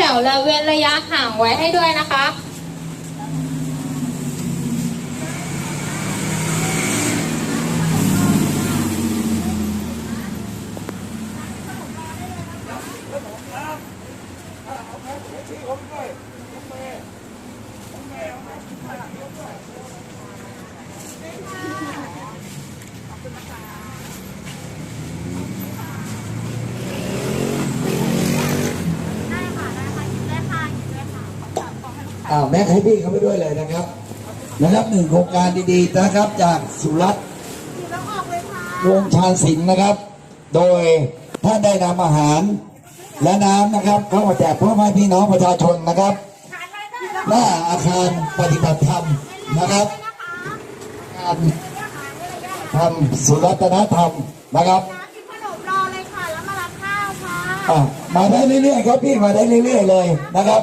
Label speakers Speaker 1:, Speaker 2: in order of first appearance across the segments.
Speaker 1: แถวและเว้นระยะห่างไว้ให้ด้วยนะคะ
Speaker 2: อ้าวแม็กให้พี่เขาไปด้วยเลยนะครับ นะครับหนึ่งโครงการดีๆนะครับ จากสุรัตน์
Speaker 3: ว
Speaker 2: งชาญศิลป์นะครับ โดยท่านได้นำอาหารและน้ำนะครับเข้ามาแจกเพื่อให้พี่น้องประชาชนนะครับ
Speaker 3: หน้า
Speaker 2: อาคารปฏิบัติธรรมนะครับการทำสุรัตนธรรมนะครับ
Speaker 3: กินขนมรอเลยค่ะแล้วมารับข้าวค่ะอ
Speaker 2: ะมาได้เรื่อยๆครับพี่มาได้เรื่อยๆเลยนะครับ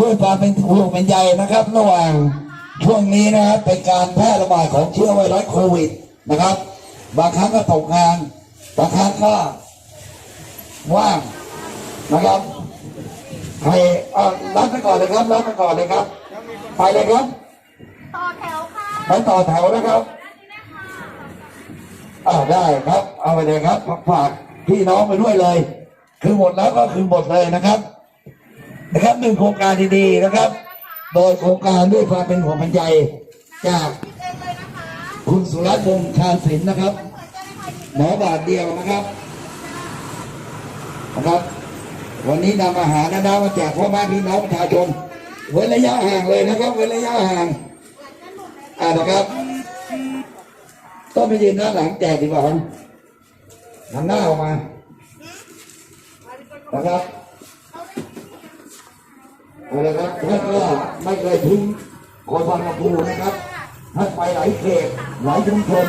Speaker 2: ด้วยความเป็นห่วงเป็นใยนะครับระหว่างช่วงนี้นะครับเป็นการแพร่ระบาดของเชื้อไวรัสโควิดนะครับ บางครั้งก็ตกงานบางครั้งก็ว่างนะครับใครเอารับไปก่อนเลยครับรับไปก่อนเลยครับ ไปเลยครับ
Speaker 3: ต่อแถวค่ะไ
Speaker 2: ปต่อแถวนะครับอ่าได้ครับ เอาไปเลยครับฝากพี่น้องไปด้วยเลย คือหมดแล้วก็คือหมดเลยนะครับ นะครับหนึ่งโครงการดีๆนะครับ โดยโครงการด้วยความเป็นห่วงเป็นใย
Speaker 3: จาก
Speaker 2: คุณสุรัตน์วงศ์ชาญศิลป์นะครับ
Speaker 3: หมอ
Speaker 2: บาทเดียวนะครับนะครับ วันนี้นำอาหารนะนะมาแจกพ่อแม่พี่น้องประชาชนเว้นระยะห่างเลยนะครับเว้นระยะห่าง
Speaker 3: อ่า
Speaker 2: นะครับต้องไปยืนด้านหลังแจกดีกว่าหันหน้าออกมานะครับ เอาละครับท่านก็ไม่เคยทิ้งคนบางลำพูนะครับท่านไปหลายเขตหลายชุมชน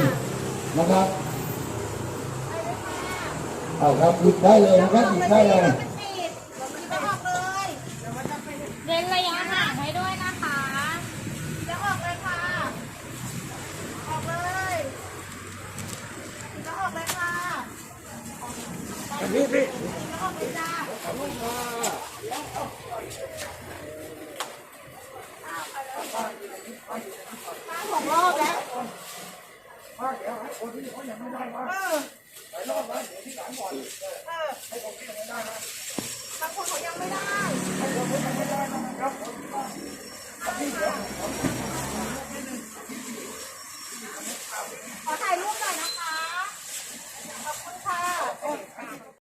Speaker 2: นะครับเอาครับหยิบได้เลยนะครับหยิบได้เลยมัน
Speaker 3: ติดจะออกเลย
Speaker 1: เว้นระยะห่างให้ด้วยนะคะ
Speaker 3: จะออกเลยค่ะ ออกเลยจะออกเลยค่ะจะออกเลยจ้า มาสองรอบแล้วมาเดี๋ยวให้คนที่เขายังไม่ได้มาไปรอบมาเดี๋ยวที่หลังก่อนให้คนที่ยังไม่ได้มาบางคนเขายังไม่ได้ให้คนที่ยังไม่ได้มาครับคนที่มาที่เดี๋ยวขอถ่ายรูปหน่อยนะคะ ขอบคุณค่ะ